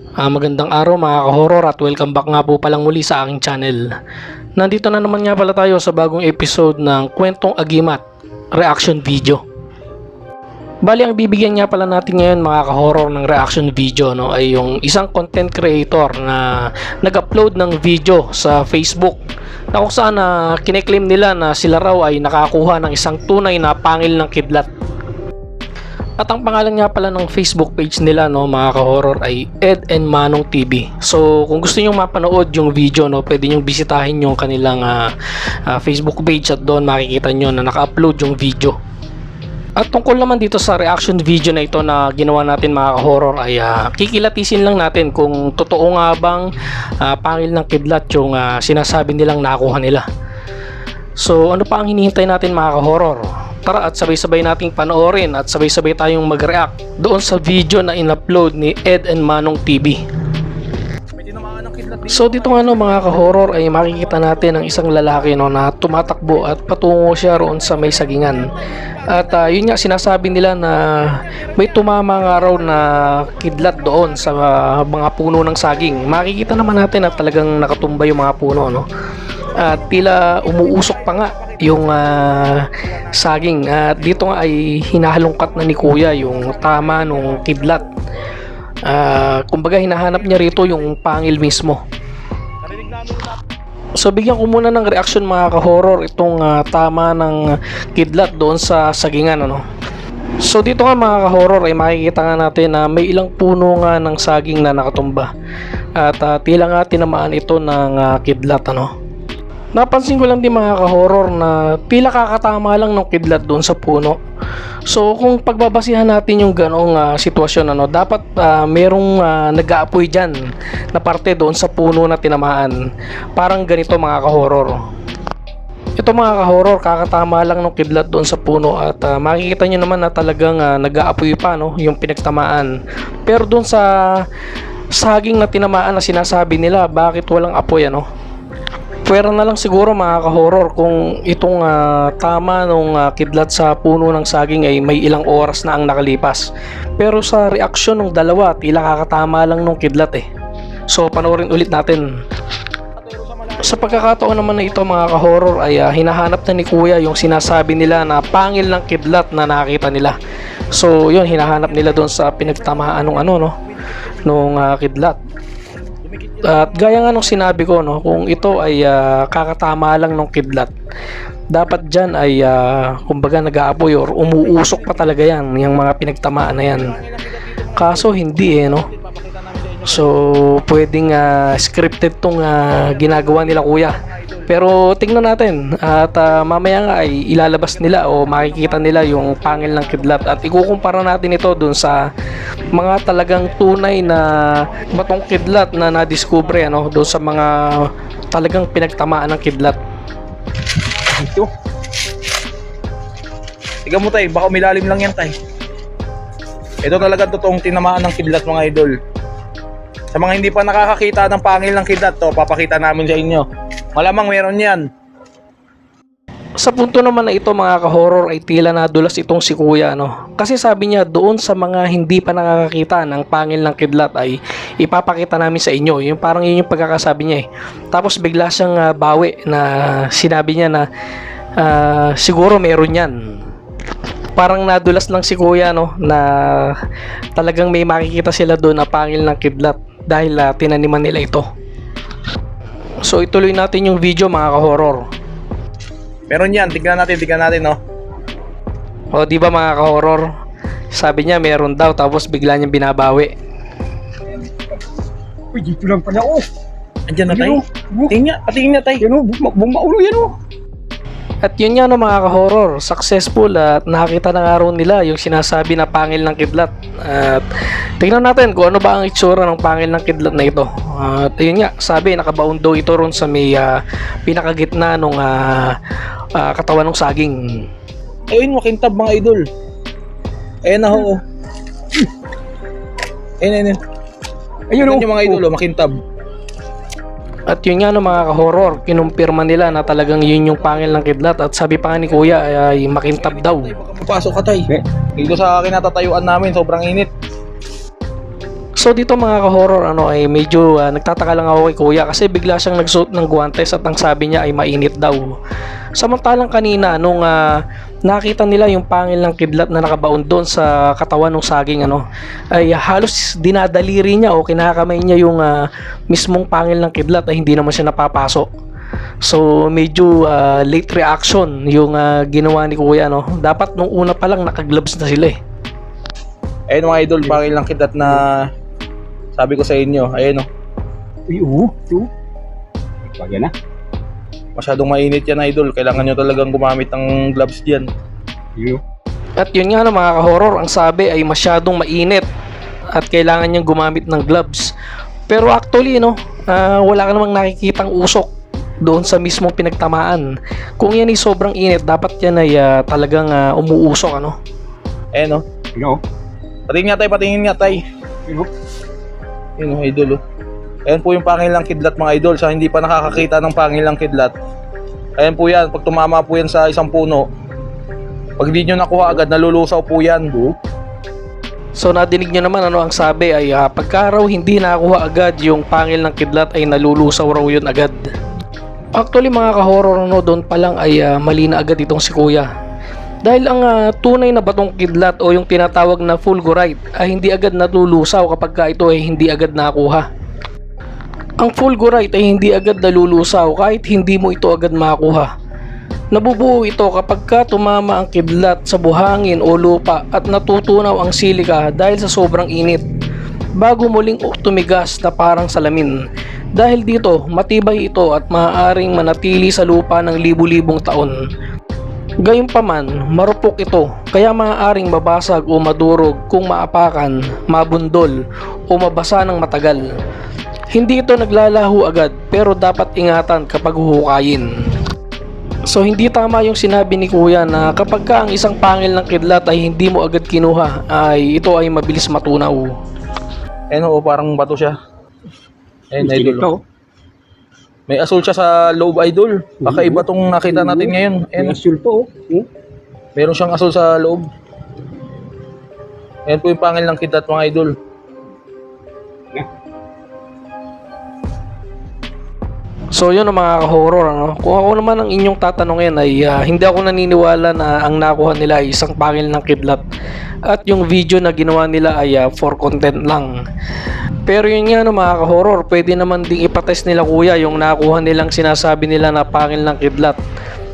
Ah, magandang araw mga ka-horror at welcome back nga po palang muli sa aking channel. Nandito na naman nga pala tayo sa bagong episode ng Kwentong Agimat reaction video. Bali ang bibigyan nga pala natin ngayon mga ka-horror ng reaction video no ay yung isang content creator na nag-upload ng video sa Facebook na kung saan na kineklaim nila na sila raw ay nakakuha ng isang tunay na pangil ng kidlat at ang pangalan nga pala ng Facebook page nila no mga ka-horror ay Ed and Manong TV. So kung gusto niyo mapanood yung video no, pwede niyo bisitahin yung kanilang ah, ah, Facebook page at doon makikita niyo na naka-upload yung video. At tungkol naman dito sa reaction video na ito na ginawa natin mga ka-horror ay ah, kikilatisin lang natin kung totoo nga bang ah, pangil ng kidlat yung ah, sinasabi nilang nakuha nila. So ano pa ang hinihintay natin mga ka-horror? Tara at sabay-sabay nating panoorin at sabay-sabay tayong mag-react doon sa video na in-upload ni Ed and Manong TV. So dito nga no mga ka-horror ay makikita natin ang isang lalaki no na tumatakbo at patungo siya roon sa may sagingan. At ah, yun nga sinasabi nila na may tumama nga raw na kidlat doon sa ah, mga puno ng saging. Makikita naman natin na talagang nakatumba yung mga puno no. At tila umuusok pa nga yung ah, saging. At dito nga ay hinahalongkat na ni Kuya yung tama nung kidlat. Ah, kumbaga hinahanap niya rito yung pangil mismo. So bigyan ko muna ng reaction mga ka-horror itong ah, tama ng kidlat doon sa sagingan ano. So dito nga mga ka-horror ay makikita nga natin na may ilang puno nga ng saging na nakatumba. At ah, tila nga tinamaan ito ng ah, kidlat ano. Napansin ko lang din mga ka-horror na tila kakatama lang ng kidlat doon sa puno. So kung pagbabasihan natin yung ganong ah, sitwasyon ano, dapat ah, merong ah, nag-aapoy diyan na parte doon sa puno na tinamaan. Parang ganito mga ka-horror. Ito mga ka-horror, kakatama lang ng kidlat doon sa puno at ah, makikita nyo naman na talagang ah, nag-aapoy pa no, yung pinagtamaan. Pero doon sa saging na tinamaan na sinasabi nila, bakit walang apoy ano? Pwera na lang siguro mga ka-horror kung itong ah, tama nung ah, kidlat sa puno ng saging ay may ilang oras na ang nakalipas. Pero sa reaksyon ng dalawa, tila kakatama lang nung kidlat eh. So panoorin ulit natin. sa pagkakataon naman na ito mga ka-horror ay ah, hinahanap na ni Kuya yung sinasabi nila na pangil ng kidlat na nakita nila. So yun hinahanap nila doon sa pinagtamaan ng ano no nung ah, kidlat. At gaya nga nung sinabi ko no, kung ito ay ah, kakatama lang ng kidlat, dapat diyan ay ah, kumbaga nag-aapoy or umuusok pa talaga yan, yung mga pinagtamaan na yan. Kaso hindi eh no. So, pwedeng ah, scripted tong ah, ginagawa nila kuya. Pero tingnan natin at ah, mamaya nga ay ilalabas nila o makikita nila yung pangil ng kidlat at ikukumpara natin ito dun sa mga talagang tunay na batong kidlat na nadiskubre ano doon sa mga talagang pinagtamaan ng kidlat. Ito. Tignan mo tay, baka umilalim lang yan tay. Ito talaga totoong tinamaan ng kidlat mga idol. Sa mga hindi pa nakakakita ng pangil ng kidlat, to papakita namin sa inyo. Malamang meron yan. Sa punto naman na ito mga ka-horror ay tila nadulas itong si kuya no. Kasi sabi niya doon sa mga hindi pa nakakakita ng pangil ng kidlat ay ipapakita namin sa inyo. Yung parang yun yung pagkakasabi niya eh. Tapos bigla siyang ah, bawi na sinabi niya na ah, siguro meron yan. Parang nadulas lang si kuya no na talagang may makikita sila doon na pangil ng kidlat dahil ah, tinaniman nila ito. So ituloy natin yung video mga ka-horror. Meron yan, tignan natin, tignan natin no. O di ba mga ka-horror? Sabi niya meron daw tapos bigla niyang binabawi. Uy, dito lang pala oh. Andiyan na tay. Yan oh. Tingnan niya, patingin niya tay. Yan oh, buma- bumaulo yan oh. At yun nga no mga ka-horror, successful at nakakita na nga raw nila yung sinasabi na pangil ng kidlat. At tingnan natin kung ano ba ang itsura ng pangil ng kidlat na ito. At yun nga, sabi nakabaon daw ito ron sa may ah, pinakagitna ng katawan ng saging. Ayun, makintab mga idol. Ayan na ho. oh. Ayun, ayun, ayun. Ayun oh. Tignan niyo mga idol, oh, makintab. At yun nga no mga ka-horror, kinumpirma nila na talagang yun yung pangil ng kidlat at sabi pa nga ni kuya ay makintab daw. Papasok ka tay. Dito sa kinatatayuan namin, sobrang init. So dito mga ka-horror ano ay medyo ah, nagtataka lang ako kay kuya kasi bigla siyang nagsuot ng guwantes at ang sabi niya ay mainit daw. Samantalang kanina nung ah, nakita nila yung pangil ng kidlat na nakabaon doon sa katawan ng saging ano ay halos dinadaliri niya o kinakamay niya yung ah, mismong pangil ng kidlat ay hindi naman siya napapasok. So medyo ah, late reaction yung ah, ginawa ni kuya no. Dapat nung una pa lang nakagloves na sila eh. Ayun mga idol, pangil ng kidlat na sabi ko sa inyo. Ayun o. Uy, oo. Oo. Wag na. Masyadong mainit yan idol. Kailangan nyo talagang gumamit ng gloves dyan. Yun. At yun nga no, mga ka-horror, ang sabi ay masyadong mainit at kailangan niyang gumamit ng gloves. Pero actually, no, ah, wala ka namang nakikitang usok doon sa mismong pinagtamaan. Kung yan ay sobrang init, dapat yan ay ah, talagang ah, umuusok, ano? Ayun o. Yun, oh. Patingin nga tay, patingin nga tay. Yun, oh. Yun o, idol o. Ayan po yung pangil ng kidlat mga idol. Sa hindi pa nakakakita ng pangil ng kidlat. Ayan po yan. Pag tumama po yan sa isang puno, pag di nyo nakuha agad, nalulusaw po yan. So nadinig niyo naman ano ang sabi ay ah, pagka raw hindi nakakuha agad yung pangil ng kidlat ay nalulusaw raw yun agad. Actually mga ka-horror no, doon pa lang ay ah, mali na agad itong si kuya. Dahil ang ah, tunay na batong kidlat o yung tinatawag na fulgurite ay hindi agad nalulusaw kapag ka ito ay hindi agad nakuha. Ang fulgurite ay hindi agad nalulusaw kahit hindi mo ito agad makuha. Nabubuo ito kapag ka tumama ang kidlat sa buhangin o lupa at natutunaw ang silika dahil sa sobrang init bago muling tumigas na parang salamin. Dahil dito, matibay ito at maaaring manatili sa lupa ng libu-libong taon. Gayunpaman, marupok ito kaya maaaring mabasag o madurog kung maapakan, mabundol o mabasa ng matagal. Hindi ito naglalaho agad pero dapat ingatan kapag huhukayin. So hindi tama yung sinabi ni Kuya na kapag ka ang isang pangil ng kidlat ay hindi mo agad kinuha ay ito ay mabilis matunaw. Ayun o, parang bato siya. Ayun, idol. May asul siya sa loob, idol. Kakaiba tong nakita natin ngayon. Ayun, May asul to, oh. Hmm? meron siyang asul sa loob. Ayan po yung pangil ng kidlat mga idol. So yun ang mga horror ano. Kung ako naman ang inyong tatanungin ay ah, hindi ako naniniwala na ang nakuha nila ay isang pangil ng kidlat at yung video na ginawa nila ay ah, for content lang. Pero yun nga no mga horror pwede naman ding ipatest nila kuya yung nakuha nilang sinasabi nila na pangil ng kidlat.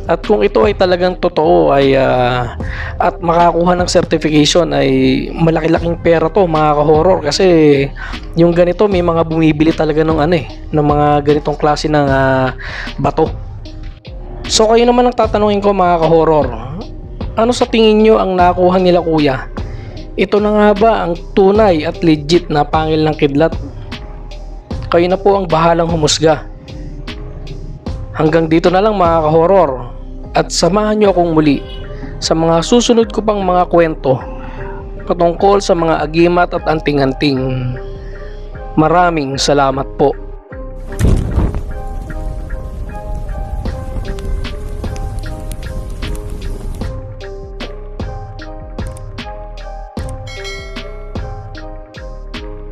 At kung ito ay talagang totoo ay ah, at makakuha ng certification ay malaki-laking pera to mga ka-horror kasi yung ganito may mga bumibili talaga ng ano eh ng mga ganitong klase ng ah, bato. So kayo naman ang tatanungin ko mga ka-horror. Ano sa tingin nyo ang nakuha nila kuya? Ito na nga ba ang tunay at legit na pangil ng kidlat? Kayo na po ang bahalang humusga. Hanggang dito na lang mga ka-horror at samahan nyo akong muli sa mga susunod ko pang mga kwento patungkol sa mga agimat at anting-anting. Maraming salamat po.